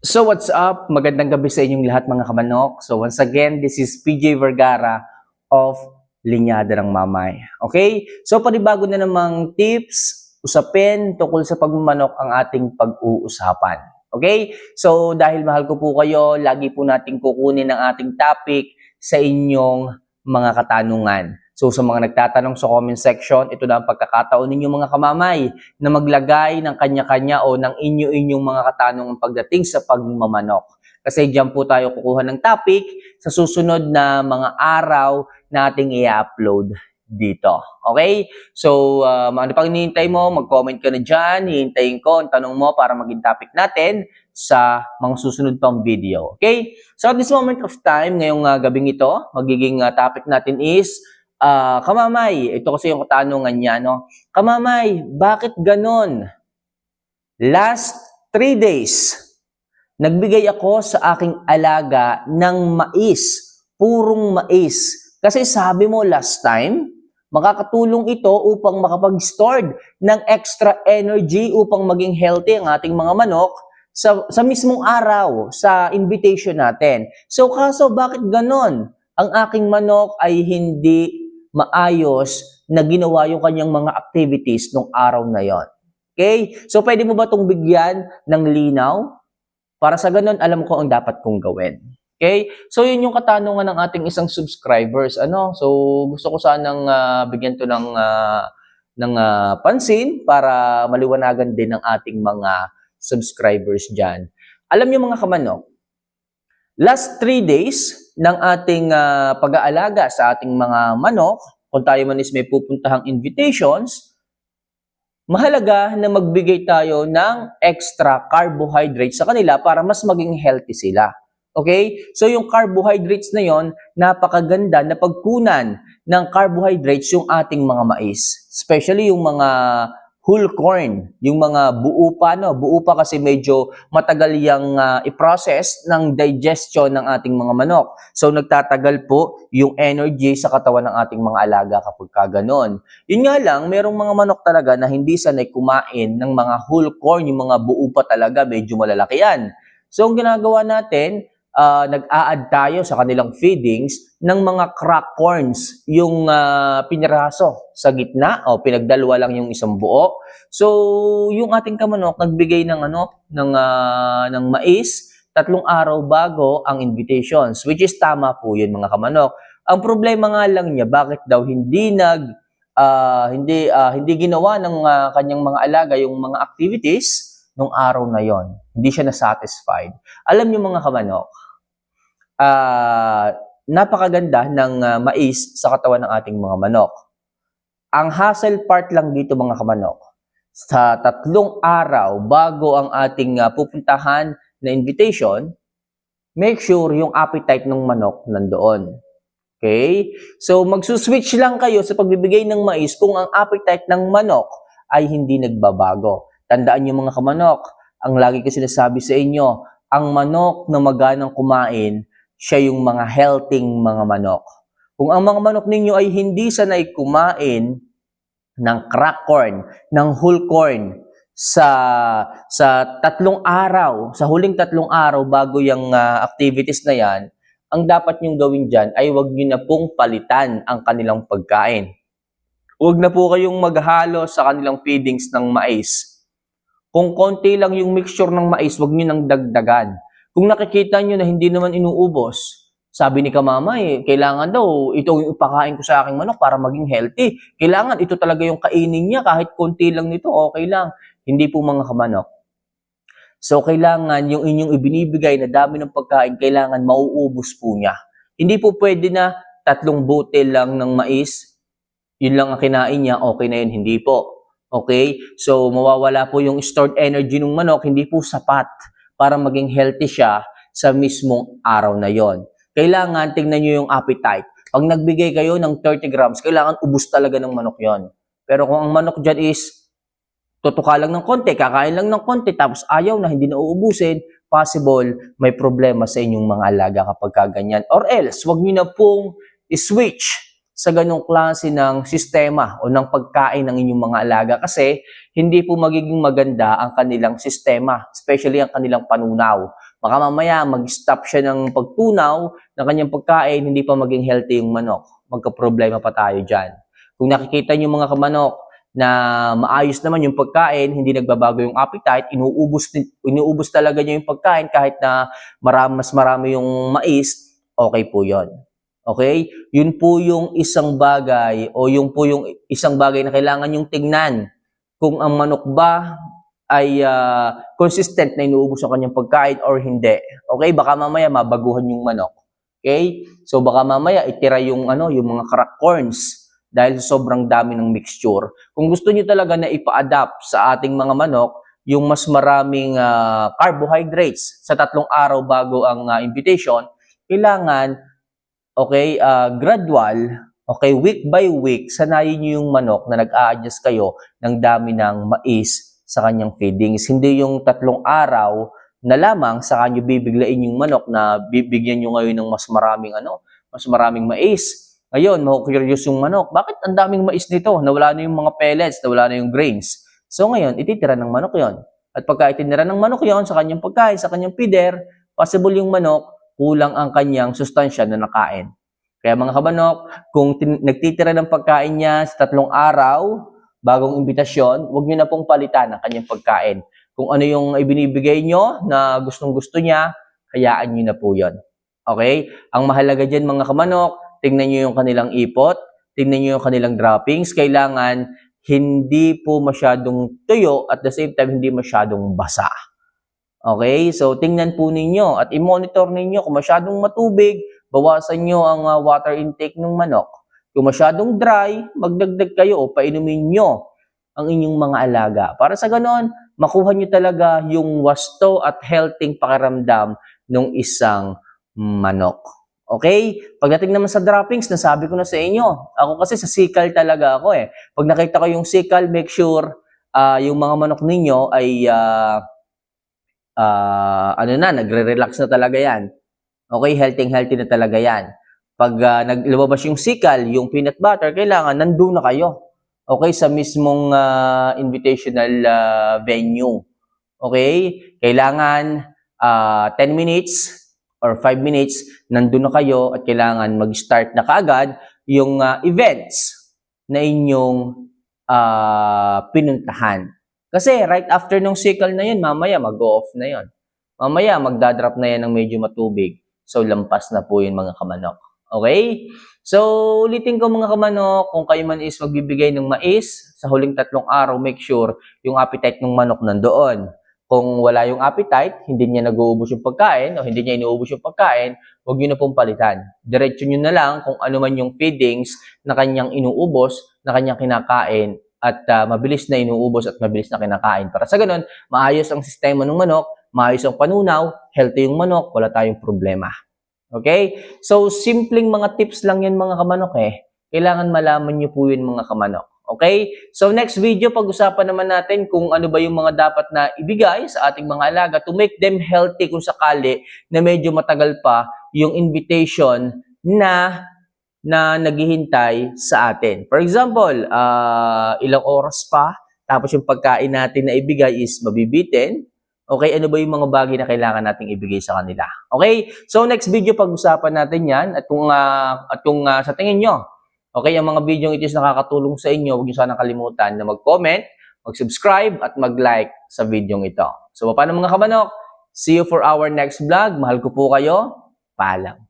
So what's up? Magandang gabi sa inyong lahat mga kamanok. So once again, this is PJ Vergara of Linyada ng Mamay. Okay? So panibago na namang tips, usapin tungkol sa pagmamanok ang ating pag-uusapan. Okay? So dahil mahal ko po kayo, lagi po nating kukunin ang ating topic sa inyong mga katanungan. So sa mga nagtatanong sa comment section, ito na ang pagkakataon ninyo mga kamamay na maglagay ng kanya-kanya o ng inyo-inyong mga katanungan pagdating sa pagmamanok. Kasi diyan po tayo kukuha ng topic sa susunod na mga araw nating i-upload dito. Okay? So, uh, ano pang hinihintay mo, mag-comment ka na dyan. Hihintayin ko ang tanong mo para maging topic natin sa mga susunod pang video. Okay? So, at this moment of time, ngayong uh, gabing ito, magiging uh, topic natin is Ah, kamamay, ito kasi yung katanungan niya, no? Kamamay, bakit ganon? Last three days, nagbigay ako sa aking alaga ng mais, purong mais. Kasi sabi mo last time, makakatulong ito upang makapag-stored ng extra energy upang maging healthy ang ating mga manok sa, sa mismong araw, sa invitation natin. So kaso bakit ganon? Ang aking manok ay hindi maayos na ginawa yung kanyang mga activities nung araw na yon. Okay? So, pwede mo ba itong bigyan ng linaw? Para sa ganun, alam ko ang dapat kong gawin. Okay? So, yun yung katanungan ng ating isang subscribers. Ano? So, gusto ko sanang uh, bigyan to ng, uh, ng uh, pansin para maliwanagan din ng ating mga subscribers dyan. Alam niyo mga kamanok, last three days ng ating uh, pag-aalaga sa ating mga manok, kung tayo man is may pupuntahang invitations, mahalaga na magbigay tayo ng extra carbohydrates sa kanila para mas maging healthy sila. Okay? So yung carbohydrates na yon, napakaganda na pagkunan ng carbohydrates yung ating mga mais. Especially yung mga whole corn, yung mga buo pa, no? buo pa kasi medyo matagal yung uh, i-process ng digestion ng ating mga manok. So nagtatagal po yung energy sa katawan ng ating mga alaga kapag kaganon. Yun nga lang, merong mga manok talaga na hindi sanay kumain ng mga whole corn, yung mga buo pa talaga, medyo malalaki yan. So ang ginagawa natin, uh, nag-a-add tayo sa kanilang feedings ng mga crack corns, yung uh, piniraso sa gitna o pinagdalwa lang yung isang buo. So, yung ating kamanok nagbigay ng ano ng uh, ng mais tatlong araw bago ang invitations, which is tama po yun mga kamanok. Ang problema nga lang niya, bakit daw hindi nag uh, hindi uh, hindi ginawa ng uh, kanyang mga alaga yung mga activities nung araw na yon. Hindi siya na-satisfied. Alam niyo mga kamanok, uh, napakaganda ng uh, mais sa katawan ng ating mga manok. Ang hassle part lang dito mga kamanok, sa tatlong araw bago ang ating uh, pupuntahan na invitation, make sure yung appetite ng manok nandoon. Okay? So magsuswitch lang kayo sa pagbibigay ng mais kung ang appetite ng manok ay hindi nagbabago. Tandaan niyo mga kamanok, ang lagi ko sinasabi sa inyo, ang manok na maganang kumain siya yung mga healthy mga manok. Kung ang mga manok ninyo ay hindi sanay kumain ng crack corn, ng whole corn sa sa tatlong araw, sa huling tatlong araw bago yung uh, activities na yan, ang dapat nyong gawin dyan ay wag nyo na pong palitan ang kanilang pagkain. Huwag na po kayong maghalo sa kanilang feedings ng mais. Kung konti lang yung mixture ng mais, wag nyo nang dagdagan kung nakikita nyo na hindi naman inuubos, sabi ni Kamama, eh, kailangan daw ito yung ipakain ko sa aking manok para maging healthy. Kailangan ito talaga yung kainin niya kahit konti lang nito, okay lang. Hindi po mga kamanok. So, kailangan yung inyong ibinibigay na dami ng pagkain, kailangan mauubos po niya. Hindi po pwede na tatlong butil lang ng mais, yun lang ang kinain niya, okay na yun. Hindi po. Okay? So, mawawala po yung stored energy ng manok, hindi po sapat para maging healthy siya sa mismong araw na yon. Kailangan tingnan nyo yung appetite. Pag nagbigay kayo ng 30 grams, kailangan ubus talaga ng manok yon. Pero kung ang manok dyan is tutuka lang ng konti, kakain lang ng konti, tapos ayaw na, hindi na uubusin, possible may problema sa inyong mga alaga kapag kaganyan. Or else, wag nyo na pong i-switch sa ganong klase ng sistema o ng pagkain ng inyong mga alaga kasi hindi po magiging maganda ang kanilang sistema, especially ang kanilang panunaw. Baka mamaya mag-stop siya ng pagtunaw ng kanyang pagkain, hindi pa maging healthy yung manok. Magka-problema pa tayo dyan. Kung nakikita niyo mga kamanok na maayos naman yung pagkain, hindi nagbabago yung appetite, inuubos, inuubos talaga niya yung pagkain kahit na marami, mas marami yung mais, okay po yon. Okay? Yun po yung isang bagay o yung po yung isang bagay na kailangan yung tingnan kung ang manok ba ay ah, consistent na inuubos ang kanyang pagkain or hindi. Okay? Baka mamaya mabaguhan yung manok. Okay? So baka mamaya itira yung ano, yung mga crack corns dahil sobrang dami ng mixture. Kung gusto niyo talaga na ipa-adapt sa ating mga manok yung mas maraming ah, carbohydrates sa tatlong araw bago ang ah, invitation, kailangan okay, ah, gradual, okay, week by week, sanayin niyo yung manok na nag-a-adjust kayo ng dami ng mais sa kanyang feedings. Hindi yung tatlong araw na lamang sa kanyo bibiglain yung manok na bibigyan nyo ngayon ng mas maraming ano, mas maraming mais. Ngayon, maku-curious yung manok, bakit ang daming mais nito? Nawala na yung mga pellets, nawala na yung grains. So ngayon, ititira ng manok yon. At pagka itinira ng manok yon sa kanyang pagkain, sa kanyang feeder, possible yung manok, kulang ang kanyang sustansya na nakain. Kaya mga kabanok, kung nagtitira ng pagkain niya sa tatlong araw, bagong imbitasyon, huwag niyo na pong palitan ang kanyang pagkain. Kung ano yung ibinibigay nyo na gustong gusto niya, hayaan niyo na po yon. Okay? Ang mahalaga dyan mga kamanok, tingnan niyo yung kanilang ipot, tingnan niyo yung kanilang droppings. Kailangan hindi po masyadong tuyo at the same time hindi masyadong basa. Okay? So, tingnan po ninyo at i-monitor ninyo kung masyadong matubig, bawasan nyo ang ah, water intake ng manok. Kung masyadong dry, magdagdag kayo o painumin nyo ang inyong mga alaga. Para sa ganon, makuha nyo talaga yung wasto at healthy pakiramdam ng isang manok. Okay? Pagdating naman sa droppings, nasabi ko na sa inyo. Ako kasi sa sikal talaga ako eh. Pag nakita ko yung sikal, make sure ah, yung mga manok ninyo ay ah, ah, ano na, nagre-relax na talaga yan. Okay, healthy-healthy na talaga yan. Pag uh, naglabas yung sikal, yung peanut butter, kailangan nandun na kayo. Okay, sa mismong ah, invitational ah, venue. Okay, kailangan ah, 10 minutes or 5 minutes, nandun na kayo at kailangan mag-start na kaagad yung ah, events na inyong ah, pinuntahan. Kasi right after nung sickle na yun, mamaya mag-go off na yun. Mamaya magdadrop na yan ng medyo matubig. So lampas na po yun mga kamanok. Okay? So ulitin ko mga kamanok, kung kayo man is magbibigay ng mais, sa huling tatlong araw, make sure yung appetite ng manok nandoon. Kung wala yung appetite, hindi niya nag-uubos yung pagkain o hindi niya inuubos yung pagkain, huwag niyo na pong palitan. Diretso niyo na lang kung ano man yung feedings na kanyang inuubos, na kanyang kinakain at ah, mabilis na inuubos at mabilis na kinakain. Para sa ganun, maayos ang sistema ng manok, maayos ang panunaw, healthy yung manok, wala tayong problema. Okay? So, simpleng mga tips lang yan mga kamanok eh. Kailangan malaman nyo po yun mga kamanok. Okay? So, next video, pag-usapan naman natin kung ano ba yung mga dapat na ibigay sa ating mga alaga to make them healthy kung sakali na medyo matagal pa yung invitation na na naghihintay sa atin. For example, ah, ilang oras pa, tapos yung pagkain natin na ibigay is mabibitin. Okay, ano ba yung mga bagay na kailangan nating ibigay sa kanila? Okay? So next video pag-usapan natin 'yan at kung ah, at kung ah, sa tingin nyo, okay, ang mga video ito is nakakatulong sa inyo, huwag niyo sana kalimutan na mag-comment, mag-subscribe at mag-like sa video ito. So paano mga kamanok? See you for our next vlog. Mahal ko po kayo. Paalam.